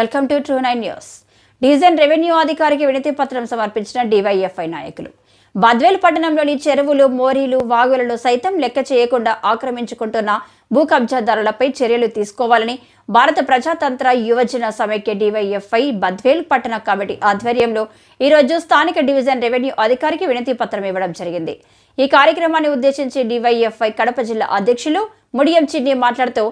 Welcome to true nine news. Division revenue అధికారికి వినతి పత్రం సమర్పించిన డివైఎఫ్ఐ నాయకులు. బద్వేల్ పట్టణంలోని చెరువులు మోరీలు వాగులను సైతం లెక్క చేయకుండా ఆక్రమించుకుంటున్న భూ కబ్జాదారులపై చర్యలు తీసుకోవాలని భారత ప్రజాతంత్ర యువజన సమైక్య డివైఎఫ్ఐ బద్వేల్ పట్టణ కమిటీ ఆధ్వర్యంలో ఈరోజు స్థానిక డివిజన్ రెవెన్యూ అధికారికి వినతి పత్రం ఇవ్వడం జరిగింది. ఈ కార్యక్రమాన్ని ఉద్దేశించి డివైఎఫ్ఐ కడప జిల్లా అధ్యక్షులు ముడియం చిన్ని మాట్లాడుతూ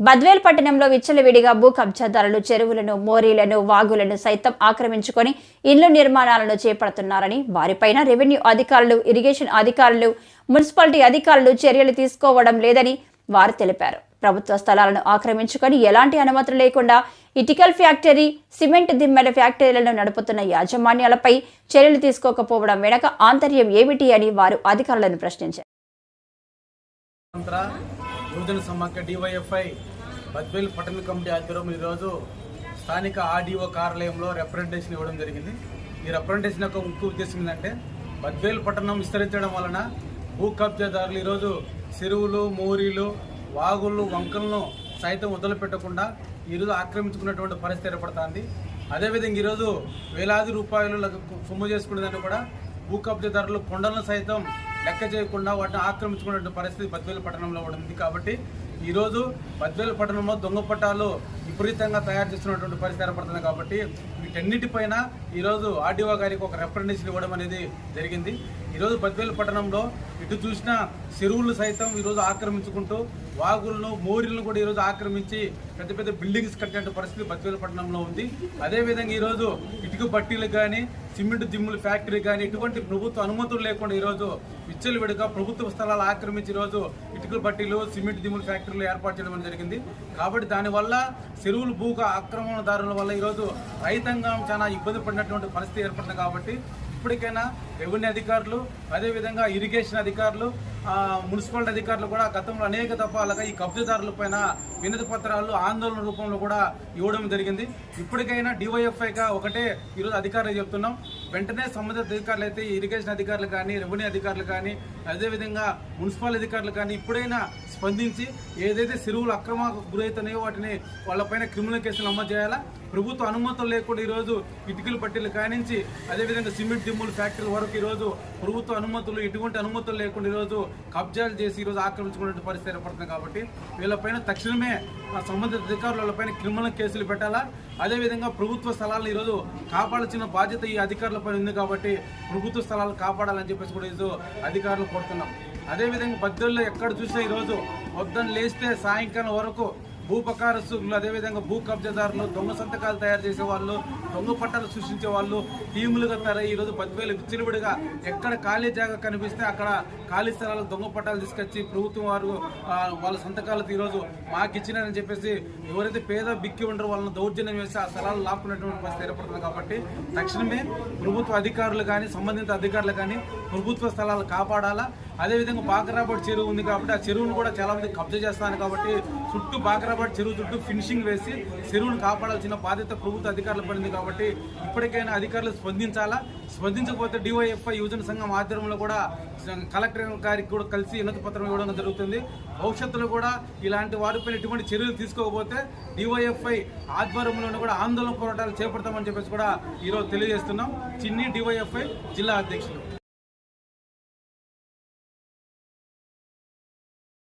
బద్వేల్ పట్టణంలో విచ్చలవిడిగా భూ కబ్జాదారులు చెరువులను మోరీలను వాగులను సైతం ఆక్రమించుకొని ఇళ్ళ నిర్మాణాలను చేపడుతున్నారని వారిపైన రెవెన్యూ అధికారులు ఇరిగేషన్ అధికారులు మున్సిపాలిటీ అధికారులు చర్యలు తీసుకోవడం లేదని వారు తెలిపారు. ప్రభుత్వ స్థలాలను ఆక్రమించుకొని ఎలాంటి అనుమతులు లేకుండా ఇటికల్ ఫ్యాక్టరీ సిమెంట్ దిమ్మెల ఫ్యాక్టరీలను నడుపుతున్న యాజమాన్యాలపై చర్యలు తీసుకోకపోవడం వెనక ఆంతర్యం ఏమిటి అని వారు అధికారులను ప్రశ్నించారు. యువజన సమాఖ్య డివైఎఫ్ఐ బద్వేల్ పట్టణ కమిటీ ఆధ్వర్యంలో ఈరోజు స్థానిక ఆర్డీఓ కార్యాలయంలో రిప్రజెంటేషన్ ఇవ్వడం జరిగింది ఈ రిప్రజెంటేషన్ యొక్క ముఖ్య ఉద్దేశం ఏంటంటే బద్వేల్ పట్టణం విస్తరించడం వలన భూ కబ్జాదారులు ఈరోజు చెరువులు మోరీలు వాగులు వంకలను సైతం వదిలిపెట్టకుండా ఈరోజు ఆక్రమించుకున్నటువంటి పరిస్థితి ఏర్పడుతుంది అదేవిధంగా ఈరోజు వేలాది రూపాయలు లకు సొమ్ము చేసుకునేదాన్ని కూడా భూ కబ్జాదారులు కొండలను సైతం లెక్క చేయకుండా వాటిని ఆక్రమించుకునే పరిస్థితి బద్వేలు పట్టణంలో ఉంది కాబట్టి ఈరోజు బద్వేలు పట్టణంలో దొంగ పట్టాలు విపరీతంగా తయారు చేస్తున్నటువంటి పరిస్థితి ఏర్పడుతుంది కాబట్టి వీటన్నిటిపైన ఈరోజు ఆర్డీఓ గారికి ఒక రిప్రజెంటేషన్ ఇవ్వడం అనేది జరిగింది. ఈరోజు బద్వేలు పట్టణంలో ఇటు చూసిన చెరువులు సైతం ఈరోజు ఆక్రమించుకుంటూ వాగులను మోరీలను కూడా ఈరోజు ఆక్రమించి పెద్ద పెద్ద బిల్డింగ్స్ కట్టిన పరిస్థితి బద్వేలు పట్టణంలో ఉంది. అదేవిధంగా ఈరోజు ఇటుక బట్టీలు కానీ సిమెంట్ దిమ్ముల ఫ్యాక్టరీ కానీ ఇటువంటి ప్రభుత్వ అనుమతులు లేకుండా ఈరోజు విచ్చలు విడక ప్రభుత్వ స్థలాలు ఆక్రమించి ఈరోజు ఇటుకల బట్టీలు సిమెంట్ దిమ్ముల ఫ్యాక్టరీలు ఏర్పాటు చేయడం జరిగింది. కాబట్టి దానివల్ల చెరువులు భూక ఆక్రమణదారుల వల్ల ఈరోజు రైతాంగం చాలా ఇబ్బంది పడినటువంటి పరిస్థితి ఏర్పడింది కాబట్టి ఇప్పటికైనా రెవెన్యూ అధికారులు అదేవిధంగా ఇరిగేషన్ అధికారులు మున్సిపాలిటీ అధికారులు కూడా గతంలో అనేక దఫాలుగా ఈ కబ్జాదారుల పైన వినతి పత్రాలు ఆందోళన రూపంలో కూడా ఇవ్వడం జరిగింది. ఇప్పటికైనా డివైఎఫ్ఐగా ఒకటే ఈరోజు అధికారులు చెప్తున్నాం. వెంటనే సంబంధిత అధికారులు అయితే ఇరిగేషన్ అధికారులు కానీ రెవెన్యూ అధికారులు కానీ అదేవిధంగా మున్సిపల్ అధికారులు కానీ ఇప్పుడైనా స్పందించి ఏదైతే చెరువులు అక్రమ గురవుతున్నాయో వాటిని వాళ్ళపైన క్రిమినల్ కేసులు నమోదు చేయాలా? ప్రభుత్వ అనుమతులు లేకుండా ఈరోజు ఇటుకల పట్టీలు కానించి అదేవిధంగా సిమెంట్ దిమ్ములు ఫ్యాక్టరీ వరకు ఈరోజు ప్రభుత్వ అనుమతులు ఎటువంటి అనుమతులు లేకుండా ఈరోజు కబ్జాలు చేసి ఈరోజు ఆక్రమించుకునే పరిస్థితి ఏర్పడుతుంది కాబట్టి వీళ్ళపైన తక్షణమే సంబంధిత అధికారుల వాళ్ళపైన క్రిమినల్ కేసులు పెట్టాలా? అదేవిధంగా ప్రభుత్వ స్థలాలను ఈరోజు కాపాడాల్సిన బాధ్యత ఈ అధికారులపైన ఉంది కాబట్టి ప్రభుత్వ స్థలాలు కాపాడాలని చెప్పేసి కూడా ఈరోజు అధికారులు కోరుతున్నాం. అదేవిధంగా బద్దల్లో ఎక్కడ చూసినా ఈరోజు వద్దని లేస్తే సాయంకాలం వరకు భూపకారస్తులు అదేవిధంగా భూ కబ్జాదారులు దొంగ సంతకాలు తయారు చేసే వాళ్ళు దొంగ పట్టాలు సృష్టించే వాళ్ళు టీములుగా తయారై ఈరోజు పదివేలు విచ్చలవిడిగా ఎక్కడ ఖాళీ జాగా కనిపిస్తే అక్కడ ఖాళీ స్థలాలకు దొంగ పట్టాలు తీసుకొచ్చి ప్రభుత్వం వారు వాళ్ళ సంతకాలతో ఈరోజు మాకు ఇచ్చినారని చెప్పేసి ఎవరైతే పేద బిక్కి ఉండరో వాళ్ళని దౌర్జన్యం చేసి ఆ స్థలాలు లాక్కునేటువంటి పరిస్థితి ఏర్పడుతుంది కాబట్టి తక్షణమే ప్రభుత్వ అధికారులు కానీ సంబంధిత అధికారులు కానీ ప్రభుత్వ స్థలాలు కాపాడాలా? అదేవిధంగా బాకరాబాద్ చెరువు ఉంది కాబట్టి ఆ చెరువును కూడా చాలా మంది కబ్జా చేస్తాను కాబట్టి చుట్టూ బాకరాబాద్ చెరువు చుట్టూ ఫినిషింగ్ వేసి చెరువును కాపాడాల్సిన బాధ్యత ప్రభుత్వ అధికారులు పడింది కాబట్టి ఇప్పటికైనా అధికారులు స్పందించాలా? స్పందించకపోతే డివైఎఫ్ఐ యువజన సంఘం ఆధ్వర్యంలో కూడా కలెక్టర్ గారికి కూడా కలిసి వినతి పత్రం ఇవ్వడం జరుగుతుంది. భవిష్యత్తులో కూడా ఇలాంటి వారిపైన ఎటువంటి చర్యలు తీసుకోకపోతే డివైఎఫ్ఐ ఆధ్వర్యంలో కూడా ఆందోళన పోరాటాలు చేపడతామని చెప్పేసి కూడా ఈరోజు తెలియజేస్తున్నాం. చిన్ని డివైఎఫ్ఐ జిల్లా అధ్యక్షులు.